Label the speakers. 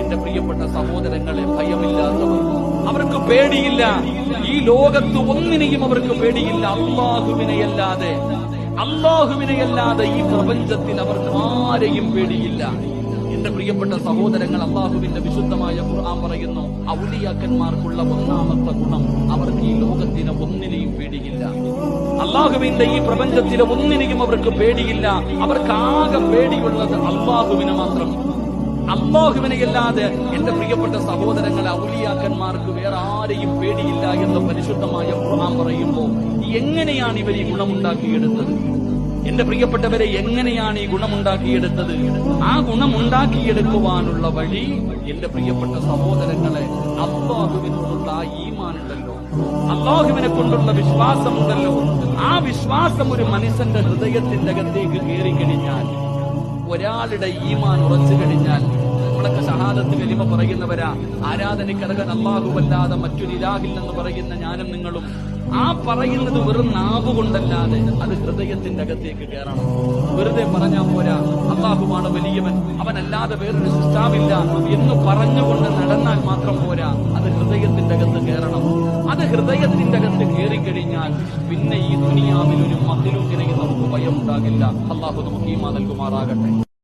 Speaker 1: എന്റെ പ്രിയപ്പെട്ട സഹോദരങ്ങളെ ഭയമില്ലാത്തവർ അവർക്ക് പേടിയില്ല. ഈ ലോകത്ത് ഒന്നിനെയും അവർക്ക് പേടിയില്ല. അള്ളാഹുവിനെയല്ലാതെ അള്ളാഹുവിനെയല്ലാതെ ഈ പ്രപഞ്ചത്തിൽ അവർക്ക് ആരെയും പേടിയില്ല. എന്റെ പ്രിയപ്പെട്ട സഹോദരങ്ങൾ അള്ളാഹുവിന്റെ വിശുദ്ധമായ ഖുർആൻ പറയുന്നു ഔലിയാക്കന്മാർക്കുള്ള ഒന്നാമത്തെ ഗുണം അവർക്ക് ഈ അള്ളാഹുവിന്റെ ഈ പ്രപഞ്ചത്തിലെ ഒന്നിനെയും അവർക്ക് പേടിയില്ല. അവർക്ക് ആകെ പേടിയുള്ളത് അള്ളാഹുവിനെ മാത്രം. അള്ളാഹുവിനെയല്ലാതെ എന്റെ പ്രിയപ്പെട്ട സഹോദരങ്ങളെ ഔലിയാക്കന്മാർക്ക് വേറെ ആരെയും പേടിയില്ല എന്ന് പരിശുദ്ധമായ ഖുർആൻ പറയുമ്പോൾ എങ്ങനെയാണ് ഇവർ ഈ ഗുണമുണ്ടാക്കിയെടുത്തത്? എന്റെ പ്രിയപ്പെട്ടവരെ എങ്ങനെയാണ് ഈ ഗുണമുണ്ടാക്കിയെടുത്തത്? ആ ഗുണമുണ്ടാക്കിയെടുക്കുവാനുള്ള വഴി എന്റെ പ്രിയപ്പെട്ട സഹോദരങ്ങളെ അള്ളാഹുവിനോടുള്ള ആ ഈമാനുണ്ടല്ലോ. അള്ളാഹുവിനെ കൊണ്ടുള്ള വിശ്വാസമുണ്ടല്ലോ. ആ വിശ്വാസം ഒരു മനുഷ്യന്റെ ഹൃദയത്തിന്റെ അകത്തേക്ക് കയറി കഴിഞ്ഞാൽ ഒരാളുടെ ഈമാൻ ഉറച്ചു കഴിഞ്ഞാൽ നമ്മളൊക്കെ ഷഹാദത്ത് കലിമ പറയുന്നവരാ ആരാധനക്കരകൻ അള്ളാഹുവല്ലാതെ മറ്റൊരു ഇലാഹില്ലെന്ന് പറയുന്ന ഞാനും നിങ്ങളും. ആ പറയുന്നത് വെറും നാവ് കൊണ്ടല്ലാതെ അത് ഹൃദയത്തിന്റെ അകത്തേക്ക് കയറണം. വെറുതെ പറഞ്ഞാൽ പോരാ അള്ളാഹുവാണ് വലിയവൻ. അവനല്ലാതെ വേറൊരു സൃഷ്ടാവില്ല എന്ന് പറഞ്ഞുകൊണ്ട് നടന്നാൽ മാത്രം പോരാ. അത് ഹൃദയത്തിന്റെ അകത്ത് കയറണം. അത് ഹൃദയത്തിന്റെ അകത്ത് കയറിക്കഴിഞ്ഞാൽ പിന്നെ ഈ ദുനിയാവിൽ ഒരു മതിലൂക്കിനെ നമുക്ക് ഭയം ഉണ്ടാകില്ല അള്ളാഹു നമുക്ക് ഈമാ നൽകുമാറാകട്ടെ.